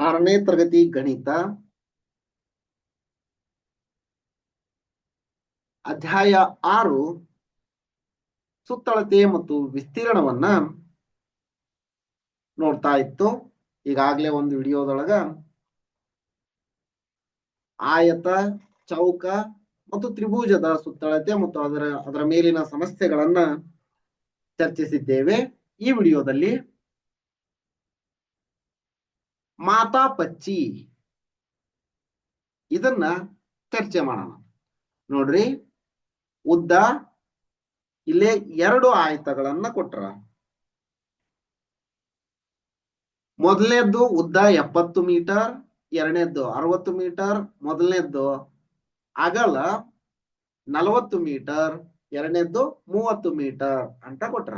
ಆರನೇ ತರಗತಿ ಗಣಿತ ಅಧ್ಯಾಯ ಆರು, ಸುತ್ತಳತೆ ಮತ್ತು ವಿಸ್ತೀರ್ಣವನ್ನ ನೋಡ್ತಾ ಇತ್ತು. ಈಗಾಗಲೇ ಒಂದು ವಿಡಿಯೋದೊಳಗ ಆಯತ, ಚೌಕ ಮತ್ತು ತ್ರಿಭುಜದ ಸುತ್ತಳತೆ ಮತ್ತು ಅದರ ಅದರ ಮೇಲಿನ ಸಮಸ್ಯೆಗಳನ್ನ ಚರ್ಚಿಸಿದ್ದೇವೆ. ಈ ವಿಡಿಯೋದಲ್ಲಿ ಮಾತಾ ಪಚ್ಚಿ ಇದನ್ನ ಚರ್ಚೆ ಮಾಡೋಣ. ನೋಡ್ರಿ, ಉದ್ದ, ಇಲ್ಲೇ ಎರಡು ಆಯತಗಳನ್ನ ಕೊಟ್ರ. ಮೊದಲನೇದ್ದು ಉದ್ದ ಎಪ್ಪತ್ತು ಮೀಟರ್, ಎರಡನೇದ್ದು ಅರವತ್ತು ಮೀಟರ್, ಮೊದಲನೇದ್ದು ಅಗಲ ನಲವತ್ತು ಮೀಟರ್, ಎರಡನೇದ್ದು ಮೂವತ್ತು ಮೀಟರ್ ಅಂತ ಕೊಟ್ರ.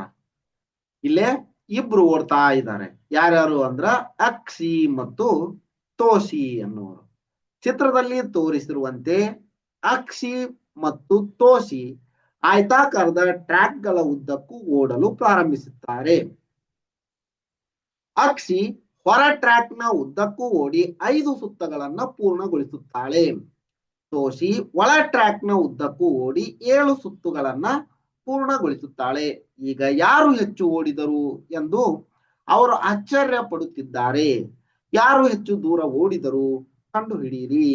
ಇಲ್ಲೇ ಇಬ್ರು ಓಡ್ತಾ ಇದ್ದಾರೆ. ಯಾರ್ಯಾರು ಅಂದ್ರ ಅಕ್ಷಿ ಮತ್ತು ತೋಸಿ ಅನ್ನೋರು ಚಿತ್ರದಲ್ಲಿ ತೋರಿಸಿರುವಂತೆ ಅಕ್ಷಿ ಮತ್ತು ತೋಸಿ ಆಯತಾಕಾರದ ಟ್ರ್ಯಾಕ್ಗಳ ಉದ್ದಕ್ಕೂ ಓಡಲು ಪ್ರಾರಂಭಿಸುತ್ತಾರೆ. ಅಕ್ಷಿ ಹೊರ ಟ್ರ್ಯಾಕ್ನ ಉದ್ದಕ್ಕೂ ಓಡಿ ಐದು ಸುತ್ತಗಳನ್ನ ಪೂರ್ಣಗೊಳಿಸುತ್ತಾಳೆ. ತೋಸಿ ಒಳ ಟ್ರ್ಯಾಕ್ನ ಉದ್ದಕ್ಕೂ ಓಡಿ ಏಳು ಸುತ್ತುಗಳನ್ನ ಪೂರ್ಣಗೊಳಿಸುತ್ತಾಳೆ. ಈಗ ಯಾರು ಹೆಚ್ಚು ಓಡಿದರು ಎಂದು ಅವರು ಆಶ್ಚರ್ಯ ಪಡುತ್ತಿದ್ದಾರೆ. ಯಾರು ಹೆಚ್ಚು ದೂರ ಓಡಿದರು ಕಂಡು ಹಿಡಿಯಿರಿ.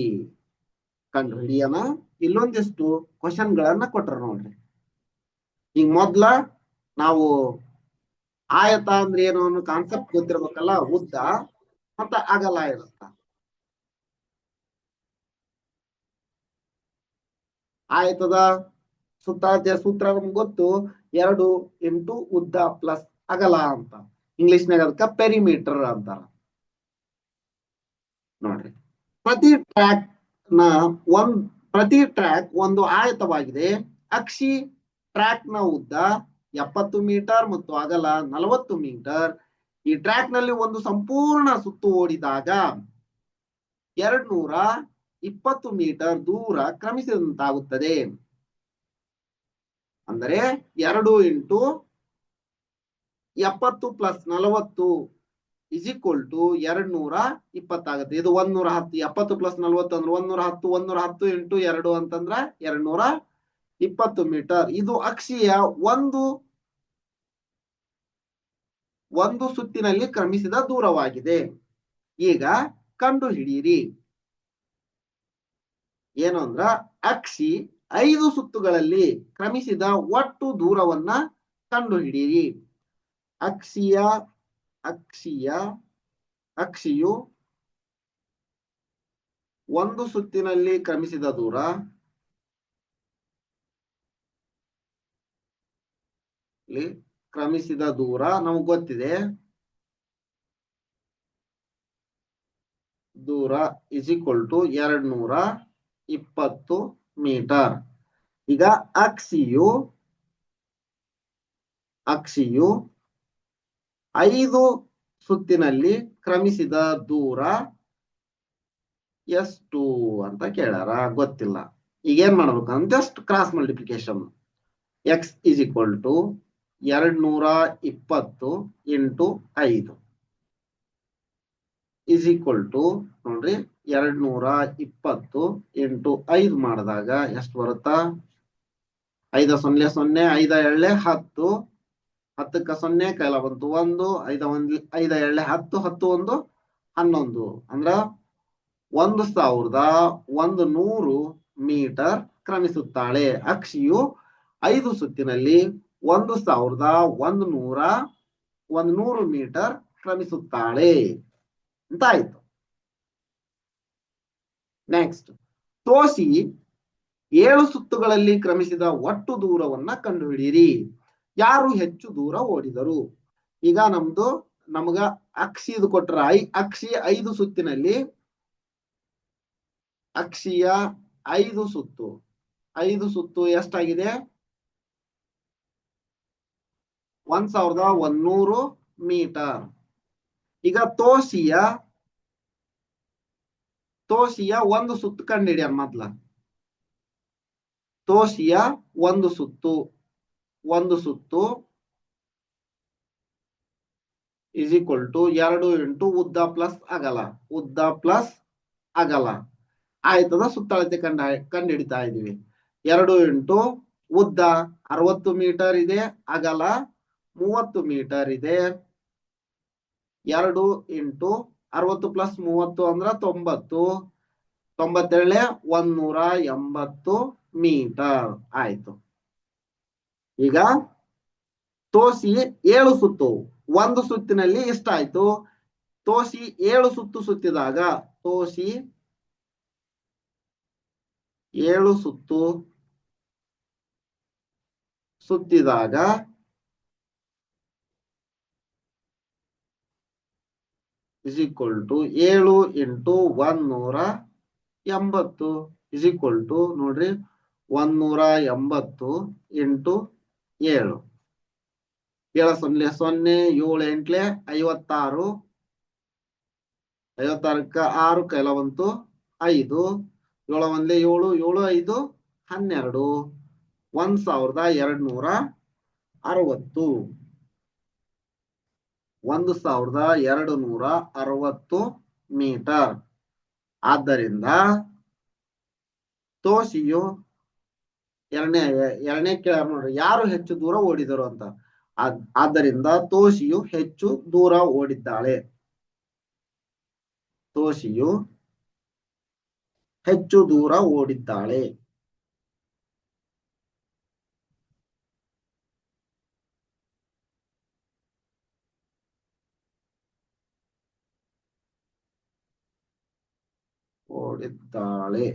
ಕಂಡು ಹಿಡಿಯನ ಇಲ್ಲೊಂದಿಷ್ಟು ಕ್ವಶನ್ ಗಳನ್ನ ಕೊಟ್ರ ನೋಡ್ರಿ. ಈಗ ಮೊದ್ಲ ನಾವು ಆಯತ ಅಂದ್ರೆ ಏನು ಅನ್ನೋ ಕಾನ್ಸೆಪ್ಟ್ ಗೊತ್ತಿರ್ಬೇಕಲ್ಲ, ಉದ್ದ. ಮತ್ತ ಅಗಲ ಇರುತ್ತ ಆಯತದ ಸುತ್ತಾಳತೆಯ ಸೂತ್ರ ನಮ್ಗೆ ಗೊತ್ತು, ಎರಡು ಇಂಟು ಉದ್ದ ಪ್ಲಸ್ ಅಗಲ ಅಂತ. ಇಂಗ್ಲಿಷ್ನಾಗ ಅದಕ್ಕ ಪೆರಿಮೀಟರ್ ಅಂತಾರ. ನೋಡ್ರಿ. ಪ್ರತಿ ಟ್ರ್ಯಾಕ್ನ ಒಂದ್, ಪ್ರತಿ ಟ್ರ್ಯಾಕ್ ಒಂದು ಆಯತವಾಗಿದೆ. ಅಕ್ಷಿ ಟ್ರ್ಯಾಕ್ನ ಉದ್ದ ಎಪ್ಪತ್ತು ಮೀಟರ್ ಮತ್ತು ಅಗಲ ನಲವತ್ತು ಮೀಟರ್ ಈ ಟ್ರ್ಯಾಕ್ನಲ್ಲಿ ಒಂದು ಸಂಪೂರ್ಣ ಸುತ್ತು ಓಡಿದಾಗ ಎರಡ್ ನೂರ ಇಪ್ಪತ್ತು ಮೀಟರ್ ದೂರ ಕ್ರಮಿಸಿದಂತಾಗುತ್ತದೆ. ಅಂದರೆ ಎರಡು ಇಂಟು ಎಪ್ಪತ್ತು ಪ್ಲಸ್ ನಲವತ್ತು ಇಸ್ ಈಕ್ವಲ್ ಟು ಎರಡ್ ನೂರ ಇಪ್ಪತ್ತಾಗುತ್ತೆ. ಇದು ಒಂದ್ ನೂರ ಹತ್ತು. ಎಪ್ಪತ್ತು ಪ್ಲಸ್ ನಲವತ್ತು ಅಂದ್ರೆ ಒಂದ್ ನೂರ ಹತ್ತು. ಒಂದ್ ನೂರ ಹತ್ತು ಇಂಟು ಎರಡು ಅಂತಂದ್ರ ಎರಡ್ ನೂರ ಇಪ್ಪತ್ತು ಮೀಟರ್. ಇದು ಅಕ್ಷಿಯ ಒಂದು ಒಂದು ಸುತ್ತಿನಲ್ಲಿ ಕ್ರಮಿಸಿದ ದೂರವಾಗಿದೆ. ಈಗ ಕಂಡು ಹಿಡಿಯಿರಿ ಏನು ಅಂದ್ರ ಅಕ್ಷಿ ಐದು ಸುತ್ತುಗಳಲ್ಲಿ ಕ್ರಮಿಸಿದ ಒಟ್ಟು ದೂರವನ್ನ ಕಂಡುಹಿಡಿಯಿರಿ. ಅಕ್ಷಿಯ ಅಕ್ಷಿಯ, ಅಕ್ಷಿಯು ಒಂದು ಸುತ್ತಿನಲ್ಲಿ ಕ್ರಮಿಸಿದ ದೂರ. ಕ್ರಮಿಸಿದ ದೂರ ನಮಗ್ ಗೊತ್ತಿದೆ. ದೂರ ಇಸ್ ಈಕ್ವಲ್ ಟು ಎರಡ್ ನೂರ ಇಪ್ಪತ್ತು. ಮೀಟರ್. ಈಗ ಅಕ್ಸಿಯು ಅಕ್ಸಿಯು ಐದು ಸುತ್ತಿನಲ್ಲಿ ಕ್ರಮಿಸಿದ ದೂರ ಎಷ್ಟು ಅಂತ ಕೇಳ್ಯಾರ, ಗೊತ್ತಿಲ್ಲ. ಈಗ ಏನ್ ಮಾಡ್ಬೇಕಂದ್ರೆ just cross multiplication x is equal to ಎರಡ್ ನೂರ ಇಪ್ಪತ್ತು ಇಂಟು ಐದು. ಇಸ್ ಈಕ್ವಲ್ ಟು ನೋಡ್ರಿ ಎರಡ್ ನೂರ ಇಪ್ಪತ್ತು ಎಂಟು ಐದು ಮಾಡಿದಾಗ ಎಷ್ಟು ಬರುತ್ತಾ? ಐದ ಸೊನ್ನೆ ಸೊನ್ನೆ, ಐದ ಎಳ್ಳೆ ಹತ್ತು. ಹತ್ತಕ್ಕ ಸೊನ್ನೆ, ಕೈಲ ಬಂತು ಒಂದು. ಐದ ಒಂದ್, ಐದ ಎಳ್ಳೆ ಹತ್ತು ಹತ್ತು ಒಂದು ಹನ್ನೊಂದು. ಅಂದ್ರ ಒಂದು ಸಾವಿರದ ಒಂದು ನೂರು ಮೀಟರ್ ಕ್ರಮಿಸುತ್ತಾಳೆ. ಅಕ್ಷಿಯು ಐದು ಸುತ್ತಿನಲ್ಲಿ ಒಂದು ಸಾವಿರದ ಒಂದು ನೂರ ಒಂದು ನೂರು ಮೀಟರ್ ಕ್ರಮಿಸುತ್ತಾಳೆ. ಅಂತ ಆಯ್ತು. ನೆಕ್ಸ್ಟ್ ತೋಸಿ ಏಳು ಸುತ್ತುಗಳಲ್ಲಿ ಕ್ರಮಿಸಿದ ಒಟ್ಟು ದೂರವನ್ನ ಕಂಡುಹಿಡಿಯಿರಿ. ಯಾರು ಹೆಚ್ಚು ದೂರ ಓಡಿದರು? ಈಗ ನಮ್ದು, ನಮಗ ಅಕ್ಷಿದು ಕೊಟ್ರ, ಐ, ಅಕ್ಷಿ ಐದು ಸುತ್ತಿನಲ್ಲಿ, ಅಕ್ಷಿಯ ಐದು ಸುತ್ತು. ಐದು ಸುತ್ತು ಎಷ್ಟಾಗಿದೆ? ಒಂದ್ ಸಾವಿರದ ಒಂದೂರು ಮೀಟರ್. ಈಗ ತೋಸಿಯ ತೋಸಿಯ ಒಂದು ಸುತ್ತು ಕಂಡಿಡಿಯ ಮೊದ್ಲ ತೋಸಿಯ ಒಂದು ಸುತ್ತು ಒಂದು ಸುತ್ತು ಇಸ್ ಈಕ್ವಲ್ ಟು ಎರಡು ಇಂಟು ಉದ್ದ ಪ್ಲಸ್ ಅಗಲ, ಉದ್ದ ಪ್ಲಸ್ ಅಗಲ. ಆಯ್ತದ ಸುತ್ತಳತೆ ಕಂಡ ಕಂಡು ಹಿಡಿತಾ ಇದೀವಿ ಎರಡು ಇಂಟು ಉದ್ದ ಅರವತ್ತು ಮೀಟರ್ ಇದೆ, ಅಗಲ ಮೂವತ್ತು ಮೀಟರ್ ಇದೆ. ಎರಡು ಇಂಟು ಅರವತ್ತು ಪ್ಲಸ್ ಮೂವತ್ತು ಅಂದ್ರ ತೊಂಬತ್ತು. ತೊಂಬತ್ತೇಳೆ ಒಂದೂರ ಎಂಬತ್ತು ಮೀಟರ್ ಆಯ್ತು. ಈಗ ತೋಸಿ ಏಳು ಸುತ್ತು. ಒಂದು ಸುತ್ತಿನಲ್ಲಿ ಎಷ್ಟಾಯ್ತು? ತೋಸಿ ಏಳು ಸುತ್ತು ಸುತ್ತಿದಾಗ ತೋಸಿ ಏಳು ಸುತ್ತು ಸುತ್ತಿದಾಗ ಇಸ್ ಈಕ್ವಲ್ ಟು ಏಳು ಇಂಟು ಒಂದೂರ ಎಂಬತ್ತು ಇಸ್ ಈಕ್ವಲ್ ಟು ನೋಡ್ರಿ, ಒಂದೂರ ಎಂಬತ್ತು ಇಂಟು ಏಳು. ಏಳ ಸೊನ್ನೆ ಸೊನ್ನೆ, ಏಳು, ಎಂಟ್ಲೆ, ಐವತ್ತಾರು. ಐವತ್ತಾರಕ್ಕ ಆರು, ಕೈಲ ಬಂತು ಐದು. ಏಳ ಒಂದ್ಲೆ ಏಳು ಏಳು ಐದು, ಹನ್ನೆರಡು. ಒಂದ್ ಸಾವಿರದ ಎರಡ್ ನೂರ ಅರವತ್ತು. ಒಂದು ಸಾವಿರದ ಎರಡು ನೂರ ಅರವತ್ತು ಮೀಟರ್. ಆದ್ದರಿಂದ ತೋಷಿಯು ಎರಡನೇ ಎರಡನೇ ಕೇಳ ನೋಡ್ರಿ, ಯಾರು ಹೆಚ್ಚು ದೂರ ಓಡಿದರು ಅಂತ. ಆದ್- ಆದ್ದರಿಂದ ತೋಷಿಯು ಹೆಚ್ಚು ದೂರ ಓಡಿದ್ದಾಳೆ. ತೋಷಿಯು ಹೆಚ್ಚು ದೂರ ಓಡಿದ್ದಾಳೆ. ಓಡಿದ್ದಾಳೆ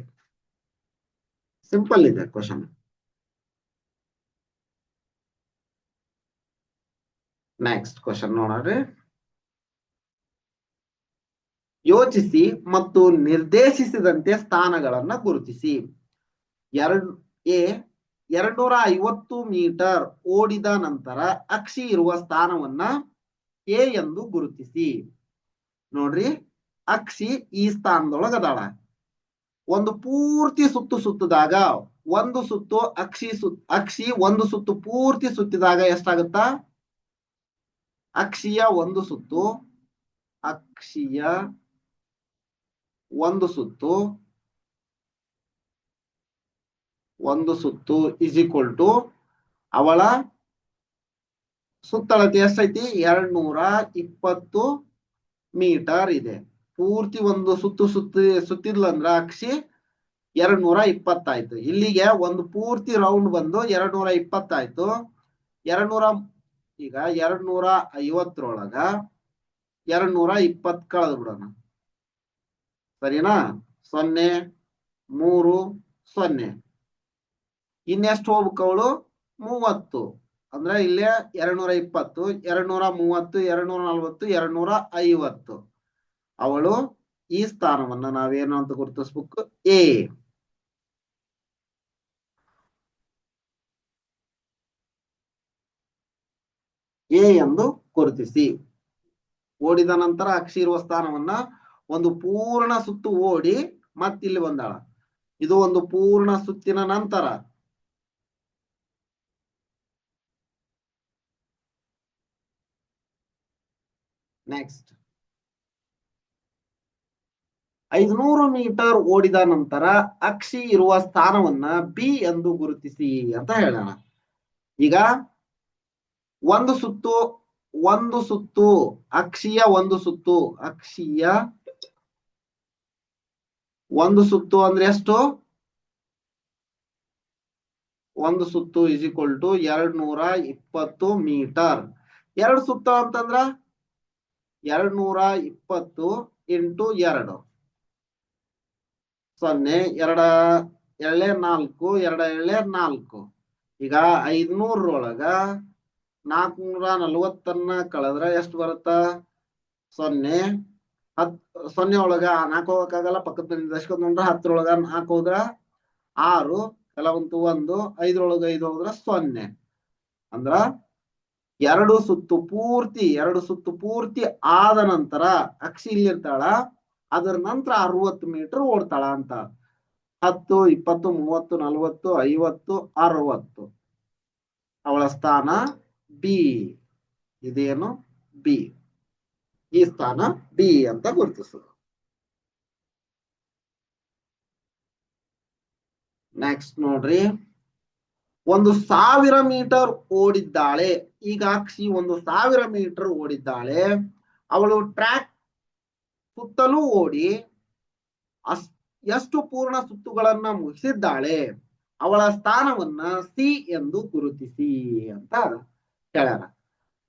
ಸಿಂಪಲ್ ಇದೆ ಕ್ವಶನ್ ನೆಕ್ಸ್ಟ್ ಕ್ವಶನ್ ನೋಡ್ರಿ ಯೋಚಿಸಿ ಮತ್ತು ನಿರ್ದೇಶಿಸಿದಂತೆ ಸ್ಥಾನಗಳನ್ನ ಗುರುತಿಸಿ. ಎರಡ್, ಎ, ಎರಡ್ನೂರ ಐವತ್ತು ಮೀಟರ್ ಓಡಿದ ನಂತರ ಅಕ್ಷಿ ಇರುವ ಸ್ಥಾನವನ್ನ ಎ ಎಂದು ಗುರುತಿಸಿ. ನೋಡ್ರಿ, ಅಕ್ಷಿ ಈ ಸ್ಥಾನದೊಳಗ ಅದಾಳ ಒಂದು ಪೂರ್ತಿ ಸುತ್ತು ಸುತ್ತಿದಾಗ ಒಂದು ಸುತ್ತು, ಅಕ್ಷಿ ಸುತ್ ಅಕ್ಷಿ ಒಂದು ಸುತ್ತು ಪೂರ್ತಿ ಸುತ್ತಿದಾಗ ಎಷ್ಟಾಗುತ್ತ? ಅಕ್ಷಿಯ ಒಂದು ಸುತ್ತು, ಅಕ್ಷಿಯ ಒಂದು ಸುತ್ತು ಒಂದು ಸುತ್ತು ಇಸ್ ಈಕ್ವಲ್ ಟು ಅವಳ ಸುತ್ತಳತೆ ಎಷ್ಟೈತಿ ಎರಡ್ ನೂರ ಇಪ್ಪತ್ತು ಮೀಟರ್ ಇದೆ. ಪೂರ್ತಿ ಒಂದು ಸುತ್ತು ಸುತ್ತಿ ಸುತ್ತಿದ್ಲಂದ್ರ ಅಕ್ಷಿ ಎರಡ್ ನೂರ ಇಪ್ಪತ್ತಾಯ್ತು. ಇಲ್ಲಿಗೆ ಒಂದು ಪೂರ್ತಿ ರೌಂಡ್ ಬಂದು ಎರಡ್ ನೂರ ಇಪ್ಪತ್ತಾಯ್ತು. ಎರಡ್ ನೂರ ಈಗ ಎರಡ್ ನೂರ ಐವತ್ತರೊಳಗ ಎರಡ್ ನೂರ ಇಪ್ಪತ್ ಕಳೆದ್ ಬಿಡೋಣ. ಸರಿನಾ? ಸೊನ್ನೆ, ಮೂರು, ಸೊನ್ನೆ. ಇನ್ನೆಷ್ಟು ಹೋಗ್ಬೇಕು ಅವಳು? ಮೂವತ್ತು. ಅಂದ್ರೆ ಇಲ್ಲೇ ಎರಡ್ ನೂರ ಇಪ್ಪತ್ತು ಎರಡ್ ನೂರ ಮೂವತ್ತು ಎರಡ್ ನೂರ ನಲ್ವತ್ತು ಎರಡ್ ನೂರ ಐವತ್ತು. ಅವಳು ಈ ಸ್ಥಾನವನ್ನ ನಾವೇನು ಅಂತ ಗುರುತಿಸ್ಬೇಕು ಎ ಎ ಎಂದು ಗುರುತಿಸಿ. ಓಡಿದ ನಂತರ ಅಕ್ಷಿ ಇರುವ ಸ್ಥಾನವನ್ನ ಒಂದು ಪೂರ್ಣ ಸುತ್ತು ಓಡಿ ಮತ್ತಿಲ್ಲಿ ಬಂದಾಳ. ಇದು ಒಂದು ಪೂರ್ಣ ಸುತ್ತಿನ ನಂತರ. ನೆಕ್ಸ್ಟ್ ಐದುನೂರು ಮೀಟರ್ ಓಡಿದ ನಂತರ ಅಕ್ಷಿ ಇರುವ ಸ್ಥಾನವನ್ನ ಬಿ ಎಂದು ಗುರುತಿಸಿ ಅಂತ ಹೇಳೋಣ. ಈಗ ಒಂದು ಸುತ್ತು ಒಂದು ಸುತ್ತು, ಅಕ್ಷಿಯ ಒಂದು ಸುತ್ತು, ಅಕ್ಷಿಯ ಒಂದು ಸುತ್ತು ಅಂದ್ರೆ ಎಷ್ಟು? ಒಂದು ಸುತ್ತು ಇಸ್ ಈಕ್ವಲ್ ಟು ಎರಡ್ ನೂರ ಇಪ್ಪತ್ತು ಮೀಟರ್. ಎರಡು ಸುತ್ತು ಅಂತಂದ್ರ? ಎರಡ್ ನೂರ ಇಪ್ಪತ್ತು ಇಂಟು ಎರಡು. ಸೊನ್ನೆ, ಎರಡ ಎಳೆ ನಾಲ್ಕು, ಎರಡ ಎಳ್ಳೆ ನಾಲ್ಕು. ಈಗ ಐದ್ನೂರೊಳಗ ನಾಲ್ಕುನೂರ ನಲ್ವತ್ತನ್ನ ಕಳೆದ್ರ ಎಷ್ಟು ಬರುತ್ತ? ಸೊನ್ನೆ. ಹತ್ ಸೊನ್ನೆ ಒಳಗ ನಾಲ್ಕು ಹೋಗಕ್ಕಾಗಲ್ಲ, ಪಕ್ಕದ ದಶಕದ ಹತ್ತರೊಳಗ ನಾಲ್ಕು ಹೋದ್ರ ಆರು, ಕೆಲವಂತು ಒಂದು, ಐದರೊಳಗ ಐದು ಹೋದ್ರ ಸೊನ್ನೆ. ಅಂದ್ರ ಎರಡು ಸುತ್ತು ಪೂರ್ತಿ, ಎರಡು ಸುತ್ತು ಪೂರ್ತಿ ಆದ ನಂತರ ಅಕ್ಷಿ ಇಲ್ಲಿರ್ತಾಳ ಅದರ ನಂತರ ಅರವತ್ತು ಮೀಟರ್ ಓಡ್ತಾಳ ಅಂತ. ಹತ್ತು, ಇಪ್ಪತ್ತು, ಮೂವತ್ತು, ನಲವತ್ತು, ಐವತ್ತು, ಅರವತ್ತು. ಅವಳ ಸ್ಥಾನ ಬಿ ಇದೇನು? ಬಿ ಈ ಸ್ಥಾನ ಬಿ ಅಂತ ಗುರುತಿಸುದು ನೆಕ್ಸ್ಟ್ ನೋಡ್ರಿ. ಒಂದು ಸಾವಿರ ಮೀಟರ್ ಓಡಿದ್ದಾಳೆ. ಈಗ ಅಕ್ಷಿ ಒಂದು ಸಾವಿರ ಮೀಟರ್ ಓಡಿದ್ದಾಳೆ. ಅವಳು ಟ್ರ್ಯಾಕ್ ಸುತ್ತಲೂ ಓಡಿ ಅಸ್, ಎಷ್ಟು ಪೂರ್ಣ ಸುತ್ತುಗಳನ್ನ ಮುಗಿಸಿದ್ದಾಳೆ, ಅವಳ ಸ್ಥಾನವನ್ನ ಸಿ ಎಂದು ಗುರುತಿಸಿ ಅಂತ ಹೇಳ್ಯಾರ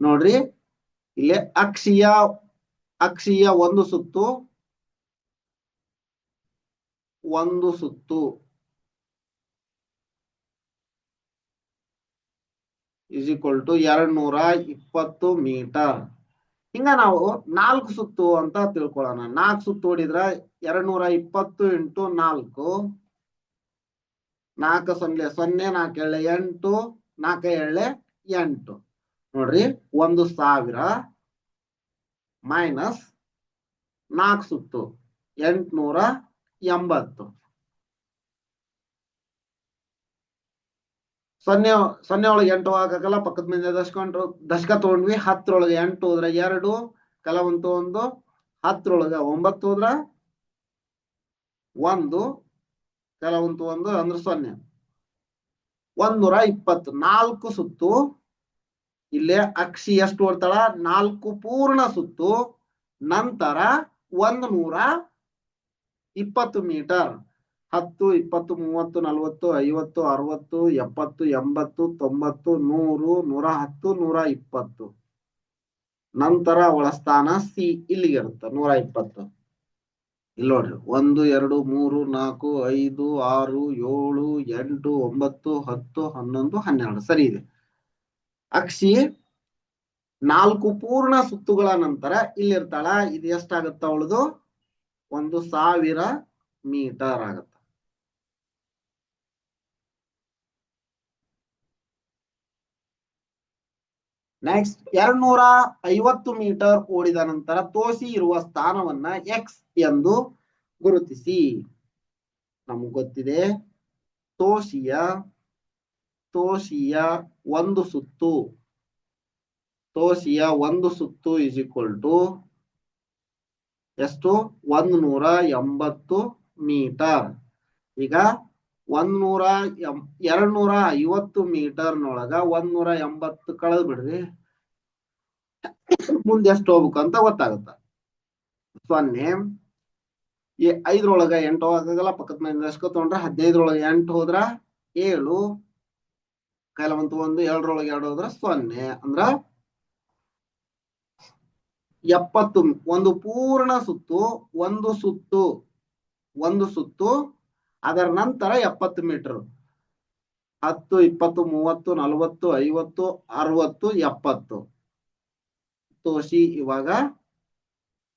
ನೋಡ್ರಿ, ಇಲ್ಲಿ ಅಕ್ಷಿಯ ಅಕ್ಷಿಯ ಒಂದು ಸುತ್ತು ಒಂದು ಸುತ್ತು. ಈಕ್ವಲ್ ಟು ಎರಡ್ ನೂರ ಇಪ್ಪತ್ತು ಮೀಟರ್. ಹಿಂಗ ನಾವು ನಾಲ್ಕು ಸುತ್ತು ಅಂತ ತಿಳ್ಕೊಳ್ಳೋಣ. ನಾಲ್ಕು ಸುತ್ತು ಓಡಿದ್ರ ಎರಡ್ ನೂರ ಇಪ್ಪತ್ತು ಇಂಟು ನಾಲ್ಕು. ನಾಲ್ಕು ಸೊನ್ನೆ ಸೊನ್ನೆ, ನಾಲ್ಕು ಎಳ್ಳೆ ಎಂಟು, ನಾಲ್ಕು ಎಳ್ಳೆ ಎಂಟು. ನೋಡ್ರಿ, ಒಂದು ಸಾವಿರ ಮೈನಸ್ ನಾಲ್ಕು ಸುತ್ತು ಎಂಟುನೂರ ಎಂಬತ್ತು. ಸೊನ್ನೆ ಸೊನ್ನೆ ಒಳಗೆ ಎಂಟು ಹಾಕಲ್ಲ ಪಕ್ಕದ ಮೇಲೆ ದಶಕ ದಶಕ ತಗೊಂಡ್ವಿ, ಹತ್ತರೊಳಗೆ ಎಂಟು ಹೋದ್ರ ಎರಡು, ಕೆಲವಂತು ಒಂದು, ಹತ್ತರೊಳಗೆ ಒಂಬತ್ತು ಹೋದ್ರ ಒಂದು, ಕೆಲವಂತು ಒಂದು ಅಂದ್ರೆ ಸೊನ್ನೆ. ಒಂದೂರ ಇಪ್ಪತ್ತು, ನಾಲ್ಕು ಸುತ್ತು, ಇಲ್ಲೇ ಅಕ್ಷಿ ಎಷ್ಟು ಓಡ್ತಾಳ? ನಾಲ್ಕು ಪೂರ್ಣ ಸುತ್ತು, ನಂತರ ಒಂದು ನೂರ ಇಪ್ಪತ್ತು ಮೀಟರ್. ಹತ್ತು, ಇಪ್ಪತ್ತು, ಮೂವತ್ತು, ನಲವತ್ತು, ಐವತ್ತು, ಅರವತ್ತು, ಎಪ್ಪತ್ತು, ಎಂಬತ್ತು, ತೊಂಬತ್ತು, ನೂರು, ನೂರ ಹತ್ತು, ನೂರ ಇಪ್ಪತ್ತು. ನಂತರ ಅವಳ ಸ್ಥಾನ ಸಿ ಇಲ್ಲಿಗೆ ಇರುತ್ತೆ ನೂರ ಇಪ್ಪತ್ತು. ಇಲ್ಲಿ ನೋಡ್ರಿ, ಒಂದು, ಎರಡು, ಮೂರು, ನಾಲ್ಕು, ಐದು, ಆರು, ಏಳು, ಎಂಟು, ಒಂಬತ್ತು, ಹತ್ತು, ಹನ್ನೊಂದು, ಹನ್ನೆರಡು. ಸರಿ ಇದೆ. ಅಕ್ಷಿ ನಾಲ್ಕು ಪೂರ್ಣ ಸುತ್ತುಗಳ ನಂತರ ಇಲ್ಲಿರ್ತಾಳ, ಇದು ಎಷ್ಟಾಗತ್ತ ಅವಳದು? ಒಂದು ಸಾವಿರ ಮೀಟರ್ ಆಗತ್ತ. ನೆಕ್ಸ್ಟ್ ಎರಡ್ನೂರ ಐವತ್ತು ಮೀಟರ್ ಓಡಿದ ನಂತರ ತೋಸಿ ಇರುವ ಸ್ಥಾನವನ್ನ ಎಕ್ಸ್ ಎಂದು ಗುರುತಿಸಿ. ನಮಗ್ ಗೊತ್ತಿದೆ, ತೋಸಿಯ ತೋಸಿಯ ಒಂದು ಸುತ್ತು. ತೋಸಿಯ ಒಂದು ಸುತ್ತು ಇಸ್ ಈಕ್ವಲ್ ಟು ಎಷ್ಟು? ಒಂದ್ ನೂರ ಎಂಬತ್ತು ಮೀಟರ್. ಈಗ ಒಂದ್ ನೂರ ಎಂ ಎರಡ್ ನೂರ ಐವತ್ತು ಮೀಟರ್ ನೊಳಗ ಒಂದ್ ಎಂಬತ್ತು ಕಳೆದ್ ಬಿಡ್ರಿ. ಮುಂದೆ ಎಷ್ಟು ಹೋಗ್ಬೇಕು ಅಂತ ಗೊತ್ತಾಗುತ್ತ. ಸೊನ್ನೆ ಐದ್ರೊಳಗ ಎಂಟು ಹೋಗಲ್ಲ ಪಕ್ಕದ ಮನೆ ಎಷ್ಟು ತಗೊಂಡ್ರ ಹದಿನೈದ್ರೊಳಗ ಎಂಟು ಹೋದ್ರ ಏಳು ಕೆಲವಂತ ಒಂದು, ಎರಡರೊಳಗೆ ಎರಡು ಹೋದ್ರ ಸೊನ್ನೆ, ಅಂದ್ರ ಎಪ್ಪತ್ತು, ಒಂದು ಪೂರ್ಣ ಸುತ್ತು, ಒಂದು ಸುತ್ತು ಒಂದು ಸುತ್ತು ಅದರ ನಂತರ ಎಪ್ಪತ್ತು ಮೀಟರ್. ಹತ್ತು, ಇಪ್ಪತ್ತು, ಮೂವತ್ತು, ನಲವತ್ತು, ಐವತ್ತು, ಅರವತ್ತು, ಎಪ್ಪತ್ತು. ತೋಷಿ ಇವಾಗ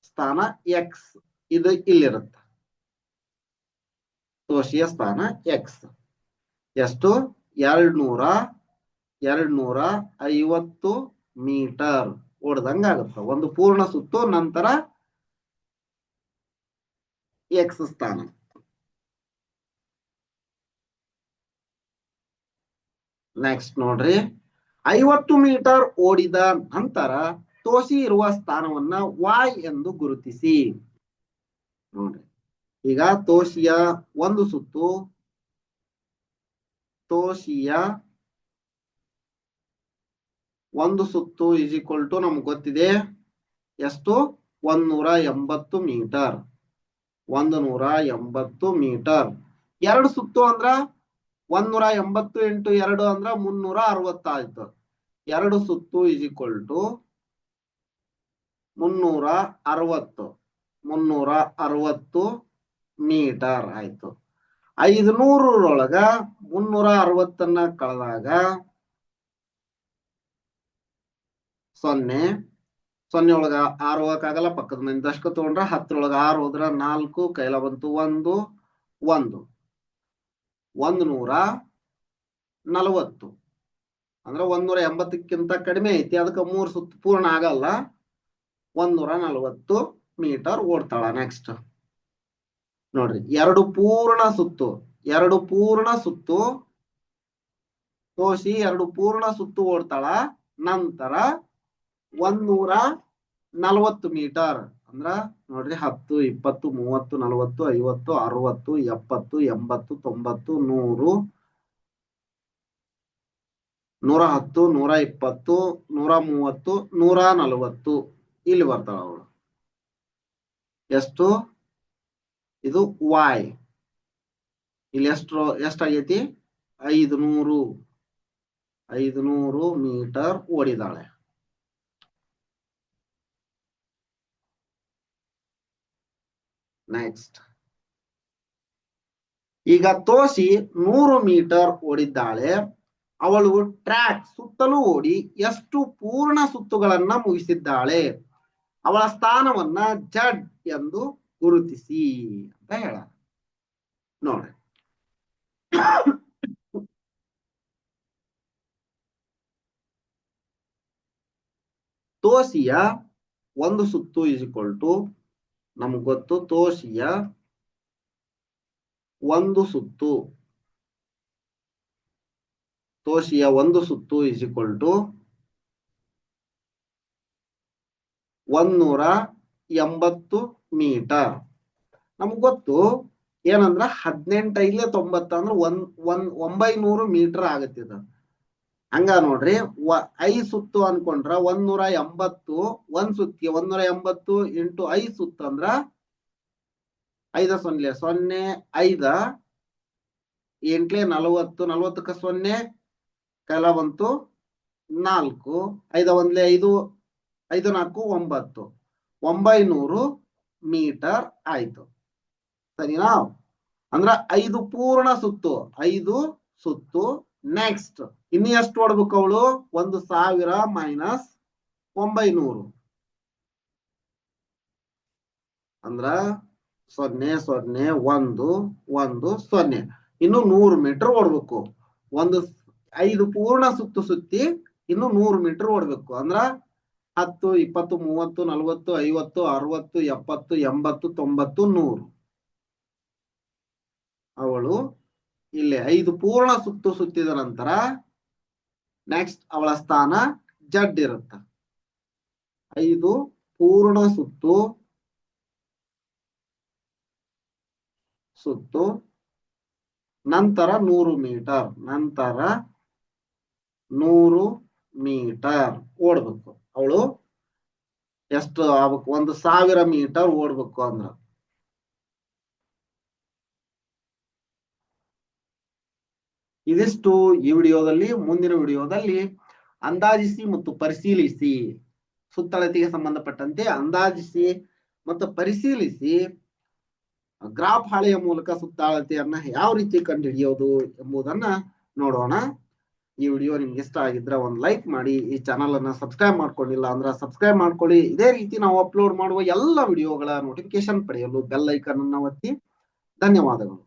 ಸ್ಥಾನ ಎಕ್ಸ್ ಇದು ಇಲ್ಲಿರುತ್ತೆ. ತೋಷಿಯ ಸ್ಥಾನ ಎಕ್ಸ್ ಎಷ್ಟು? ಎರಡ್ ನೂರ ಎರಡ್ ನೂರ ಐವತ್ತು ಮೀಟರ್. ಓಡ್ದಂಗ ಆಗುತ್ತೆ. ಒಂದು ಪೂರ್ಣ ಸುತ್ತು, ನಂತರ ಎಕ್ಸ್ ಸ್ಥಾನ. ನೆಕ್ಸ್ಟ್ ನೋಡ್ರಿ. ಐವತ್ತು ಮೀಟರ್ ಓಡಿದ ನಂತರ ತೋಸಿ ಇರುವ ಸ್ಥಾನವನ್ನ ವಾಯ್ ಎಂದು ಗುರುತಿಸಿ. ನೋಡ್ರಿ. ಈಗ ತೋಸಿಯ ಒಂದು ಸುತ್ತು, ತೋಸಿಯ ಒಂದು ಸುತ್ತು ಇಸ್ ಈಕ್ವಲ್ ಟು ನಮ್ಗೆ ಗೊತ್ತಿದೆ. ಎಷ್ಟು? ಒಂದೂರ ಎಂಬತ್ತು ಮೀಟರ್. ಒಂದು ನೂರ ಎಂಬತ್ತು ಮೀಟರ್. ಎರಡು ಸುತ್ತು ಅಂದ್ರ ಒಂದ್ ನೂರ ಎಂಬತ್ತು ಇಂಟು ಎರಡು ಅಂದ್ರ ಮುನ್ನೂರ ಅರವತ್ತಾಯ್ತು ಎರಡು ಸುತ್ತು ಇಸ್ ಈಕ್ವಲ್ ಟು ಮುನ್ನೂರ ಅರವತ್ತು ಮುನ್ನೂರ ಅರವತ್ತು ಮೀಟರ್ ಆಯ್ತು. ಐದುನೂರೊಳಗ ಮುನ್ನೂರ ಅರವತ್ತನ್ನ ಕಳೆದಾಗ ಸೊನ್ನೆ. ಸೊನ್ನೆ ಒಳಗ ಆರು ಹೋಗಕ್ಕಾಗಲ್ಲ, ಪಕ್ಕದ ಮನೆ ದಶಕ ತಗೊಂಡ್ರ ಹತ್ತರೊಳಗ ಆರು ಹೋದ್ರ ನಾಲ್ಕು, ಕೈಲ ಬಂತು ಒಂದು ಒಂದು. ಒಂದು ನೂರ ನಲವತ್ತು. ಅಂದ್ರೆ ಒಂದೂರ ಎಂಬತ್ತಕ್ಕಿಂತ ಕಡಿಮೆ ಐತಿ, ಅದಕ್ಕೆ ಮೂರು ಸುತ್ತು ಪೂರ್ಣ ಆಗಲ್ಲ. ಒಂದೂರ ನಲವತ್ತು ಮೀಟರ್ ಓಡ್ತಾಳ ನೆಕ್ಸ್ಟ್ ನೋಡ್ರಿ, ಎರಡು ಪೂರ್ಣ ಸುತ್ತು, ಎರಡು ಪೂರ್ಣ ಸುತ್ತು, ತೋಸಿ ಎರಡು ಪೂರ್ಣ ಸುತ್ತು ಓಡ್ತಾಳ, ನಂತರ ಒಂದೂರ ನಲವತ್ತು ಮೀಟರ್. ಅಂದ್ರ ನೋಡ್ರಿ ಹತ್ತು, ಇಪ್ಪತ್ತು, ಮೂವತ್ತು, ನಲವತ್ತು, ಐವತ್ತು, ಅರವತ್ತು, ಎಪ್ಪತ್ತು, ಎಂಬತ್ತು, ತೊಂಬತ್ತು, ನೂರು, ನೂರ ಹತ್ತು, ನೂರ ಇಪ್ಪತ್ತು, ನೂರ ಮೂವತ್ತು, ನೂರ ನಲವತ್ತು. ಇಲ್ಲಿ ಬರ್ತಾಳ ಅವಳು. ಎಷ್ಟು? ಇದು ವಾಯ್ ಇಲ್ಲಿ ಎಷ್ಟು ಎಷ್ಟಾಗೈತಿ ಐದು ನೂರು. ಐದು ನೂರು ಮೀಟರ್ ಓಡಿದಾಳೆ. ನೆಕ್ಸ್ಟ್ ಈಗ ತೋಸಿ ನೂರು ಮೀಟರ್ ಓಡಿದ್ದಾಳೆ. ಅವಳು ಟ್ರ್ಯಾಕ್ ಸುತ್ತಲೂ ಓಡಿ ಎಷ್ಟು ಪೂರ್ಣ ಸುತ್ತುಗಳನ್ನ ಮುಗಿಸಿದ್ದಾಳೆ. ಅವಳ ಸ್ಥಾನವನ್ನ ಜಡ್ ಎಂದು ಗುರುತಿಸಿ ಅಂತ ಹೇಳ. ನೋಡ್ರಿ. ತೋಸಿಯ ಒಂದು ಸುತ್ತು ಇಸ್ಕೊಲ್ ಟು ನಮ್ಗೆ ಗೊತ್ತು ತೋಷಿಯ ಒಂದು ಸುತ್ತು. ತೋಷಿಯ ಒಂದು ಸುತ್ತು ಈಕ್ವಲ್ ಟು ಒಂದೂರ ಎಂಬತ್ತು ಮೀಟರ್. ನಮ್ಗೆ ಗೊತ್ತು ಏನಂದ್ರ ಹದಿನೆಂಟು ಐದ್ಲೆ ತೊಂಬತ್ತ ಅಂದ್ರ ಒಂದ್ ಒಂದ್, ಒಂಬೈನೂರು ಮೀಟರ್ ಆಗತ್ತೆ ಇದು. ಹಂಗ ನೋಡ್ರಿ ಐ ಸುತ್ತು ಅನ್ಕೊಂಡ್ರ ಒಂದ್ನೂರ ಎಂಬತ್ತು, ಒಂದ್ ಸುತ್ತಿಗೆ ಒಂದ್ನೂರ ಎಂಬತ್ತು ಇಂಟು ಐ ಸುತ್ತು ಅಂದ್ರ ಐದ ಸೊನ್ನೆ ಸೊನ್ನೆ ಐದ ಎಂಟ್ಲೆ ನಲವತ್ತು, ನಲವತ್ತಕ್ಕ ಸೊನ್ನೆ, ಕೆಲ ಬಂತು ನಾಲ್ಕು, ಐದ ಒಂದ್ಲೆ ಐದು ಐದು ನಾಲ್ಕು ಒಂಬತ್ತು, ಒಂಬೈನೂರು ಮೀಟರ್ ಆಯ್ತು. ಸರಿನಾ? ಅಂದ್ರ ಐದು ಪೂರ್ಣ ಸುತ್ತು, ಐದು ಸುತ್ತು, ನೆಕ್ಸ್ಟ್. ಇನ್ನು ಎಷ್ಟು ಹೊಡ್ಬೇಕು ಅವಳು? ಒಂದು ಸಾವಿರ ಮೈನಸ್ ಒಂಬೈನೂರು. ಅಂದ್ರ ಸೊನ್ನೆ ಸೊನ್ನೆ, ಒಂದು ಒಂದು, ಸೊನ್ನೆ. ಇನ್ನು ನೂರು ಮೀಟರ್ ಓಡ್ಬೇಕು. ಒಂದು ಐದು ಪೂರ್ಣ ಸುತ್ತು ಸುತ್ತಿ ಇನ್ನು ನೂರು ಮೀಟರ್ ಓಡ್ಬೇಕು. ಅಂದ್ರ ಹತ್ತು, ಇಪ್ಪತ್ತು, ಮೂವತ್ತು, ನಲ್ವತ್ತು, ಐವತ್ತು, ಅರವತ್ತು, ಎಪ್ಪತ್ತು, ಎಂಬತ್ತು, ತೊಂಬತ್ತು, ನೂರು. ಅವಳು ಇಲ್ಲಿ ಐದು ಪೂರ್ಣ ಸುತ್ತು ಸುತ್ತಿದ ನಂತರ ನೆಕ್ಸ್ಟ್ ಅವಳ ಸ್ಥಾನ ಜಡ್ ಇರುತ್ತ. ಐದು ಪೂರ್ಣ ಸುತ್ತು. ಸುತ್ತು. ನಂತರ ನೂರು ಮೀಟರ್. ನಂತರ ನೂರು ಮೀಟರ್ ಓಡ್ಬೇಕು. ಅವಳು ಎಷ್ಟು ಆಗ್ಬೇಕು? ಒಂದು ಸಾವಿರ ಮೀಟರ್ ಓಡ್ಬೇಕು ಅಂದ್ರ. ಇದಿಷ್ಟು ಈ ವಿಡಿಯೋದಲ್ಲಿ, ಮುಂದಿನ ವಿಡಿಯೋದಲ್ಲಿ ಅಂದಾಜಿಸಿ ಮತ್ತು ಪರಿಶೀಲಿಸಿ. ಸುತ್ತಳತೆಗೆ ಸಂಬಂಧಪಟ್ಟಂತೆ ಅಂದಾಜಿಸಿ ಮತ್ತು ಪರಿಶೀಲಿಸಿ ಗ್ರಾಫ್ ಹಾಳೆಯ ಮೂಲಕ ಸುತ್ತಾಳತೆಯನ್ನ ಯಾವ ರೀತಿ ಕಂಡುಹಿಡಿಯೋದು ಎಂಬುದನ್ನ ನೋಡೋಣ. ಈ ವಿಡಿಯೋ ನಿಮ್ಗೆ ಇಷ್ಟ ಆಗಿದ್ರೆ ಒಂದು ಲೈಕ್ ಮಾಡಿ, ಈ ಚಾನಲ್ ಅನ್ನ ಸಬ್ಸ್ಕ್ರೈಬ್ ಮಾಡ್ಕೊಂಡಿಲ್ಲ ಅಂದ್ರೆ ಸಬ್ಸ್ಕ್ರೈಬ್ ಮಾಡ್ಕೊಳ್ಳಿ. ಇದೇ ರೀತಿ ನಾವು ಅಪ್ಲೋಡ್ ಮಾಡುವ ಎಲ್ಲ ವಿಡಿಯೋಗಳ ನೋಟಿಫಿಕೇಶನ್ ಪಡೆಯಲು ಬೆಲ್ ಐಕನ್ ಅನ್ನ ಒತ್ತಿ. ಧನ್ಯವಾದಗಳು.